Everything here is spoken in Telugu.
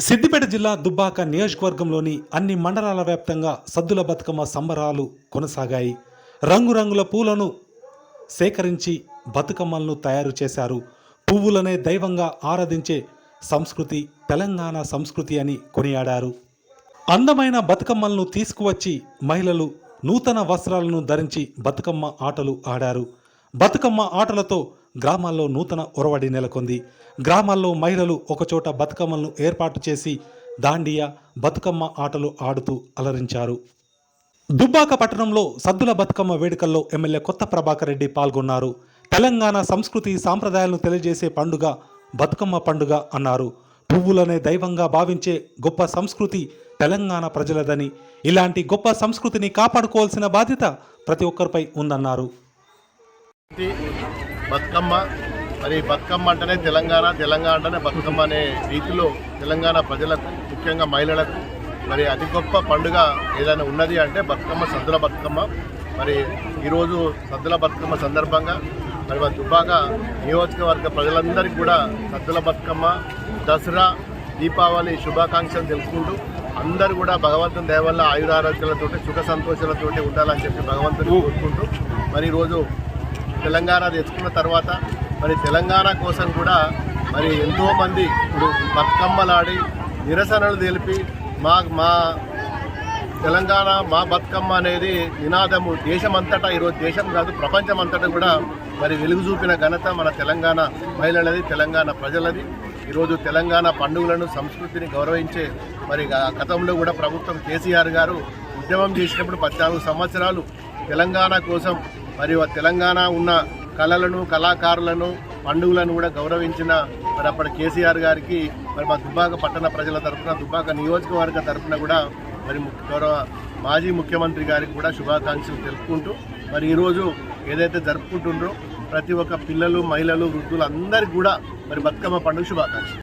సిద్దిపేట జిల్లా దుబ్బాక నియోజకవర్గంలోని అన్ని మండలాల వ్యాప్తంగా సద్దుల బతుకమ్మ సంబరాలు కొనసాగాయి. రంగురంగుల పూలను సేకరించి బతుకమ్మలను తయారు చేశారు. పువ్వులనే దైవంగా ఆరాధించే సంస్కృతి తెలంగాణ సంస్కృతి అని కొనియాడారు. అందమైన బతుకమ్మలను తీసుకువచ్చి మహిళలు నూతన వస్త్రాలను ధరించి బతుకమ్మ ఆటలు ఆడారు. బతుకమ్మ ఆటలతో గ్రామాల్లో నూతన ఒరవడి నెలకొంది. గ్రామాల్లో మహిళలు ఒకచోట బతుకమ్మలను ఏర్పాటు చేసి దాండియా బతుకమ్మ ఆటలు ఆడుతూ అలరించారు. దుబ్బాక పట్టణంలో సద్దుల బతుకమ్మ వేడుకల్లో ఎమ్మెల్యే కొత్త ప్రభాకర్ రెడ్డి పాల్గొన్నారు. తెలంగాణ సంస్కృతి సాంప్రదాయాలను తెలియజేసే పండుగ బతుకమ్మ పండుగ అన్నారు. పువ్వులనే దైవంగా భావించే గొప్ప సంస్కృతి తెలంగాణ ప్రజలదని ఇలాంటి గొప్ప సంస్కృతిని కాపాడుకోవాల్సిన బాధ్యత ప్రతి ఒక్కరిపై ఉందన్నారు. బతుకమ్మ. మరి బతుకమ్మ అంటేనే తెలంగాణ తెలంగాణ అంటేనే బతుకమ్మ అనే రీతిలో తెలంగాణ ప్రజలకు ముఖ్యంగా మహిళలకు మరి అతి గొప్ప పండుగ ఏదైనా ఉన్నది అంటే బతుకమ్మ సద్దుల బతుకమ్మ. మరి ఈరోజు సద్దుల బతుకమ్మ సందర్భంగా మరి మన దుబ్బాక నియోజకవర్గ ప్రజలందరికీ కూడా సద్దుల బతుకమ్మ దసరా దీపావళి శుభాకాంక్షలు తెలుపుకుంటూ అందరూ కూడా భగవంతుని దయవల్ల ఆయురారోగ్యాలతోటి సుఖ సంతోషాలతోటి ఉండాలని చెప్పి భగవంతుని కోరుకుంటూ మరి ఈరోజు తెలంగాణ తెచ్చుకున్న తర్వాత మరి తెలంగాణ కోసం కూడా మరి ఎంతోమంది ఇప్పుడు బతుకమ్మలాడి నిరసనలు తెలిపి మా మా తెలంగాణ మా బతుకమ్మ అనేది నినాదము దేశమంతటా ఈరోజు దేశం కాదు ప్రపంచం అంతటా కూడా మరి వెలుగు చూపిన ఘనత మన తెలంగాణ మహిళలది తెలంగాణ ప్రజలది. ఈరోజు తెలంగాణ పండుగలను సంస్కృతిని గౌరవించే మరి గతంలో కూడా ప్రభుత్వం కేసీఆర్ గారు ఉద్యమం చేసినప్పుడు పద్నాలుగు సంవత్సరాలు తెలంగాణ కోసం మరియు తెలంగాణ ఉన్న కళలను కళాకారులను పండుగలను కూడా గౌరవించిన మరి అప్పటి కేసీఆర్ గారికి మరి మా దుబ్బాక పట్టణ ప్రజల తరఫున దుబ్బాక నియోజకవర్గ తరఫున కూడా మరి ము- గౌరవ మాజీ ముఖ్యమంత్రి గారికి కూడా శుభాకాంక్షలు తెలుపుకుంటూ మరి ఈరోజు ఏదైతే జరుపుకుంటుండ్రో ప్రతి ఒక్క పిల్లలు మహిళలు వృద్ధులు అందరికీ కూడా మరి బతుకమ్మ పండుగ శుభాకాంక్షలు.